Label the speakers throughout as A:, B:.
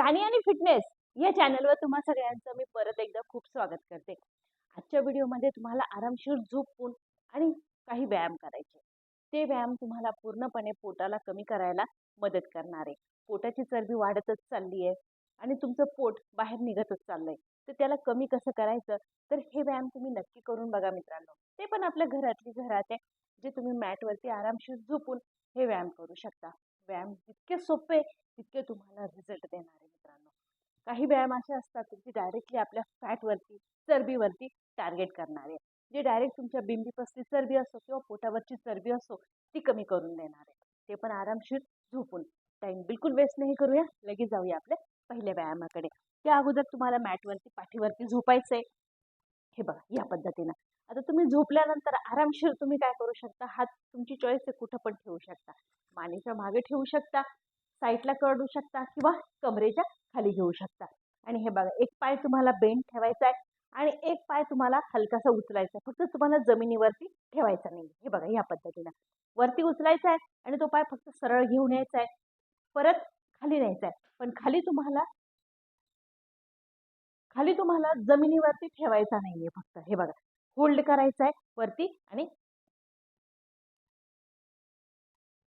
A: राणी आणि फिटनेस या चॅनलवर तुम्हा सगळ्यांचं मी परत एकदा खूप स्वागत करते. आजच्या व्हिडिओमध्ये तुम्हाला आरामशीर झोपून आणि काही व्यायाम करायचे. ते व्यायाम तुम्हाला पूर्णपणे पोटाला कमी करायला मदत करणार आहे. पोटाची चरबी वाढतच चालली आहे आणि तुमचं पोट बाहेर निघतच चाललंय. तर त्याला कमी कसं करायचं? तर हे व्यायाम तुम्ही नक्की करून बघा मित्रांनो. ते पण आपल्या घरातली घरात आहे. जे तुम्ही मॅटवरती आरामशीर झोपून हे व्यायाम करू शकता. व्यायाम जितके सोपे तितके तुम्हाला रिझल्ट देणार. काही व्यायाम असे असतात जे डायरेक्टली आपल्या फॅटवरती चरबीवरती टार्गेट करणारे. जे डायरेक्ट तुमच्या बिंबीपसली चरबी असो किंवा पोटावरची चरबी असो ती कमी करून देणार. आहे ते पण आरामशीर झोपून. टाईम बिलकुल वेस्ट नाही करूया लगेच जाऊया आपल्या पहिल्या व्यायामाकडे. त्या अगोदर तुम्हाला मॅटवरती पाठीवरती झोपायचं आहे हे बघा या पद्धतीनं. आता तुम्ही झोपल्यानंतर आरामशीर तुम्ही काय करू शकता? हात तुमची चॉईस आहे कुठं पण ठेवू शकता. मानेच्या मागे ठेवू शकता. साईडला करू शकता किंवा कमरेच्या खाली घेऊ शकता आणि हे बघा एक पाय तुम्हाला बेंड ठेवायचा आहे आणि एक पाय तुम्हाला हलकासा उचलायचा आहे. फक्त तुम्हाला जमिनीवरती ठेवायचा नाही. हे बघा ह्या पद्धतीनं. वरती उचलायचा आहे आणि तो पाय फक्त सरळ घेऊन यायचा आहे. परत खाली न्यायचा आहे. पण खाली तुम्हाला खाली तुम्हाला जमिनीवरती ठेवायचा नाहीये फक्त. हे बघा होल्ड करायचा आहे वरती आणि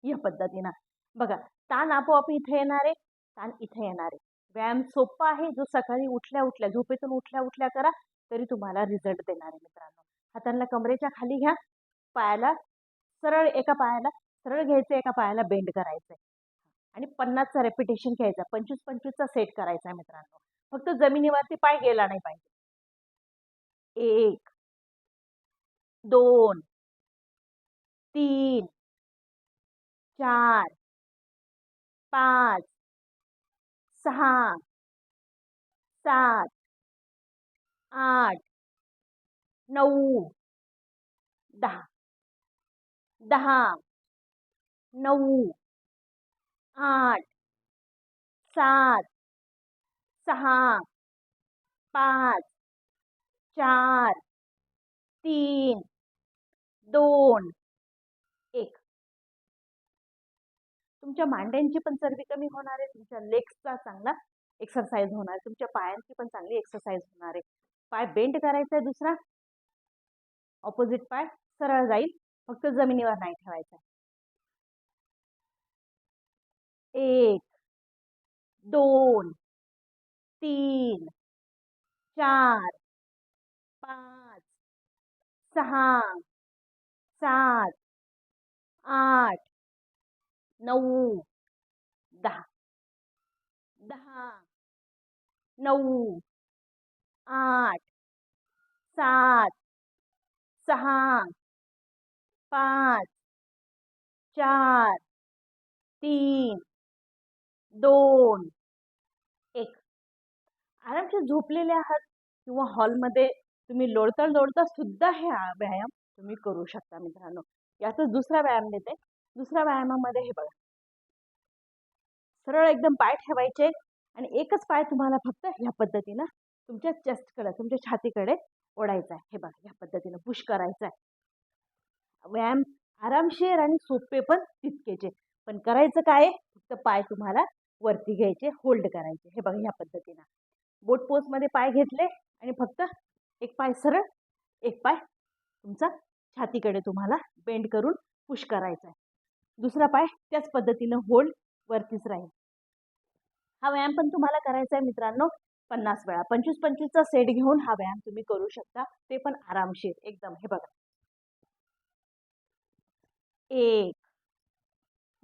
A: या पद्धतीनं. बघा ताण आपोआप इथे येणार आहे ताण इथे येणार आहे. व्यायाम सोपा आहे जो सकाळी उठल्या उठल्या झोपेतून उठल्या उठल्या करा तरी तुम्हाला रिझल्ट देणार आहे मित्रांनो. हातांना कमरेच्या खाली घ्या पायाला सरळ एका पायाला सरळ घ्यायचं एका पायाला बेंड करायचं आहे आणि पन्नासचा रेपिटेशन घ्यायचा पंचवीस पंचवीसचा सेट करायचा आहे मित्रांनो. फक्त जमिनीवरती पाय गेला नाही पाहिजे. एक दोन तीन चार पाच सहा सात, आठ नऊ दहा दहा नऊ आठ, सात, सहा, पाच, चार, तीन, दोन तुमच्या मांड्यांची पण चरबी कमी होणार आहे तुमच्या लेग्सचा चांगला एक्सरसाइज होणार आहे तुमच्या पायांची पण चांगली एक्सरसाइज होणार आहे. पाय बेंड करायचा आहे दुसरा ऑपोजिट पाय सरळ जाईल फक्त जमिनीवर नाही ठेवायचा एक दोन तीन चार पाच सहा सात नऊ दहा. दहा नऊ आठ सात सहा पाच चार तीन दोन एक. आरामशीर झोपलेले आहात किंवा हॉलमध्ये तुम्ही लोळता लोळता सुद्धा हे व्यायाम तुम्ही करू शकता मित्रांनो. याचा दुसरा व्यायाम देते. दुसऱ्या व्यायामामध्ये हे बघा. सरळ एकदम पाय ठेवायचे आणि एकच पाय तुम्हाला फक्त ह्या पद्धतीनं तुमच्या चेस्टकडे तुमच्या छातीकडे ओढायचा आहे. हे बघा ह्या पद्धतीनं पुश करायचा आहे. व्यायाम आरामशीर आणि सोपे पण तितकेचे. पण करायचं काय फक्त पाय तुम्हाला वरती घ्यायचे होल्ड करायचे. हे बघा ह्या पद्धतीनं. बोट पोस्टमध्ये पाय घेतले आणि फक्त एक पाय सरळ एक पाय तुमचा छातीकडे तुम्हाला बेंड करून पुश करायचा आहे. दुसरा पाय त्याच पद्धतीनं होल्ड वरतीच राहील. हा व्यायाम पण तुम्हाला करायचा आहे मित्रांनो पन्नास वेळा. पंचवीस पंचवीसचा सेट घेऊन हा व्यायाम तुम्ही करू शकता. ते पण आरामशीर एकदम. हे बघा. एक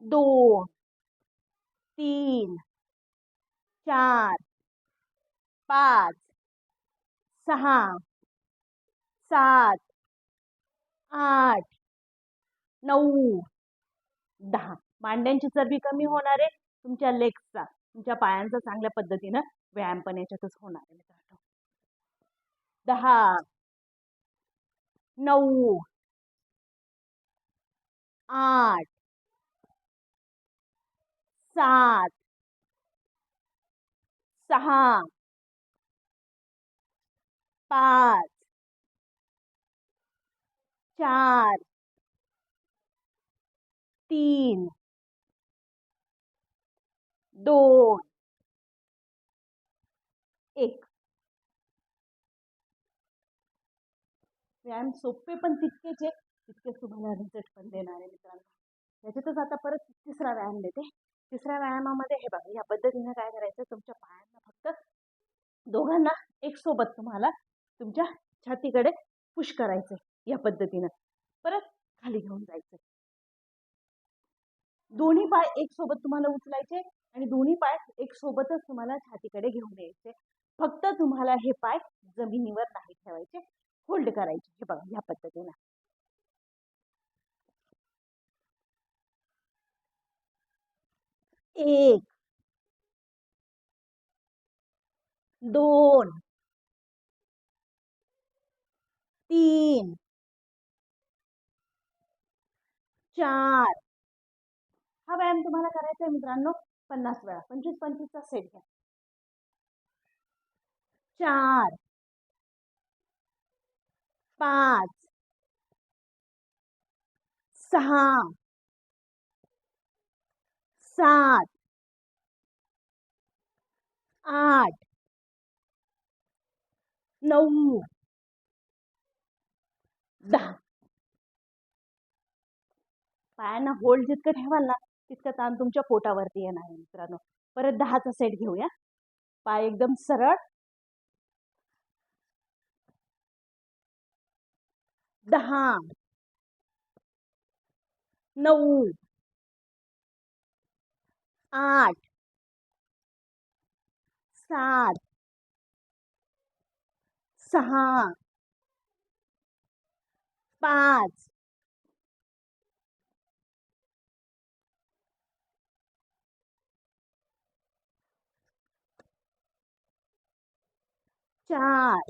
A: दोन तीन चार पाच सहा सात आठ नऊ दहा. मांड्यांची चरबी कमी होणार आहे तुमच्या लेग्सचा तुमच्या पायांचा चांगल्या पद्धतीनं व्यायाम पण याच्यातच होणार आहे मित्रांनो. दहा. नऊ. आठ. सात. सहा. पाच. चार. तीन दोन एक. व्यायाम सोपे पण तितकेच आहे तितकेच तुम्हाला रिझल्ट पण देणार आहे मित्रांनो. त्याच्यातच आता परत तिसरा व्यायाम देते. तिसऱ्या व्यायामामध्ये हे बघा या पद्धतीनं काय करायचं तुमच्या पायांना फक्त दोघांना एक सोबत तुम्हाला तुमच्या छातीकडे पुश करायचं या पद्धतीनं. परत खाली घेऊन जायचं दोन्ही पाय एक सोबत तुम्हाला उचलायचे आणि दोन्ही पाय एक सोबतच तुम्हाला छातीकडे घेऊन यायचे. फक्त तुम्हाला हे पाय जमिनीवर नाही ठेवायचे. होल्ड करायचे. हे बघा या पद्धतीने. एक दोन तीन चार हा व्यायाम तुम्हाला करायचा आहे मित्रांनो. पन्नास वेळा. पंचवीस, पंचवीसचा सेट घ्या. चार. पाच. सहा. सात. आठ. नऊ. दहा. पायांना होल्ड जितकं ठेवाल ना तितकं ताण तुमच्या पोटावरती येणार आहे मित्रांनो. परत दहाचा सेट घेऊया. पाय एकदम सरळ. दहा. नऊ. आठ. सात. सहा. पाच. चार.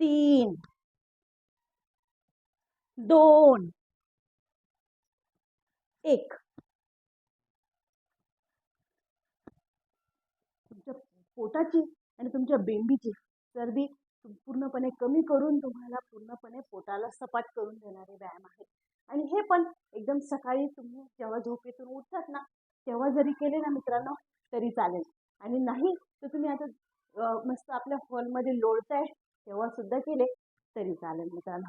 A: तीन. दोन. एक. तुमच्या पोटाची आणि तुमच्या बेंबीची चरबी पूर्णपणे कमी करून तुम्हाला पूर्णपणे पोटाला सपाट करून देणारे व्यायाम आहेत. आणि हे पण एकदम सकाळी तुम्ही जेव्हा झोपेतून उठतात ना तेव्हा जरी केले ना मित्रांनो तरी चालेल. आणि नाही तर तुम्ही आता मस्त आपल्या हॉलमध्ये लोळताय तेव्हा सुद्धा केले तरी चालेल मित्रांनो.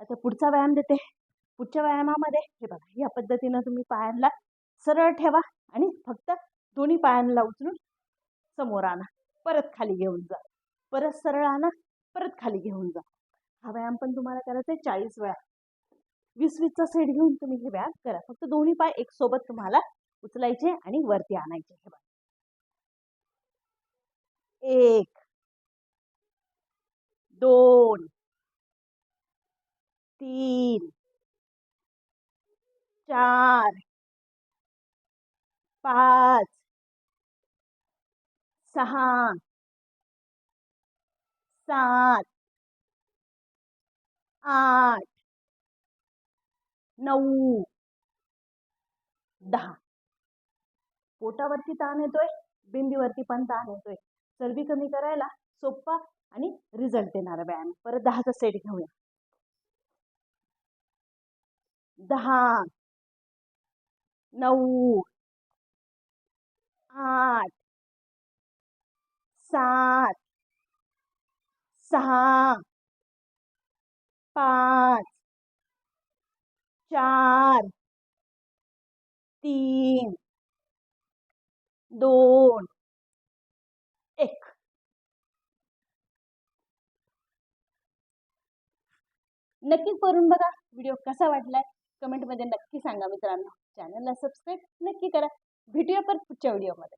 A: आता पुढचा व्यायाम देते. पुढच्या व्यायामामध्ये हे बघा या पद्धतीनं तुम्ही पायांना सरळ ठेवा आणि फक्त दोन्ही पायांना उचलून समोर आणा. परत खाली घेऊन जा. परत सरळ आणा परत खाली घेऊन जा. हा व्यायाम पण तुम्हाला करायचा आहे चाळीस वेळा. वीस वीसचा सेट घेऊन तुम्ही हे व्यायाम करा. फक्त दोन्ही पाय एक सोबत तुम्हाला उचलायचे आणि वरती आणायचे. हे बघा. एक, दोन, तीन, चार, पाच, सहा, सात, आठ, नऊ, दहा. पोटावरती ताण येतोय बिंबीवरती पण ताण येतोय. चरबी कमी करायला सोप्पा आणि रिझल्ट देणारा व्यायाम. परत दहाचा सेट घेऊया. दहा नऊ आठ सात सहा पाच चार तीन दोन एक नक्कीच करून बघा. व्हिडिओ कसा वाटलाय? कमेंटमध्ये नक्की सांगा मित्रांनो. चॅनलला सबस्क्राईब नक्की करा. भेटूया परत पुढच्या व्हिडिओमध्ये.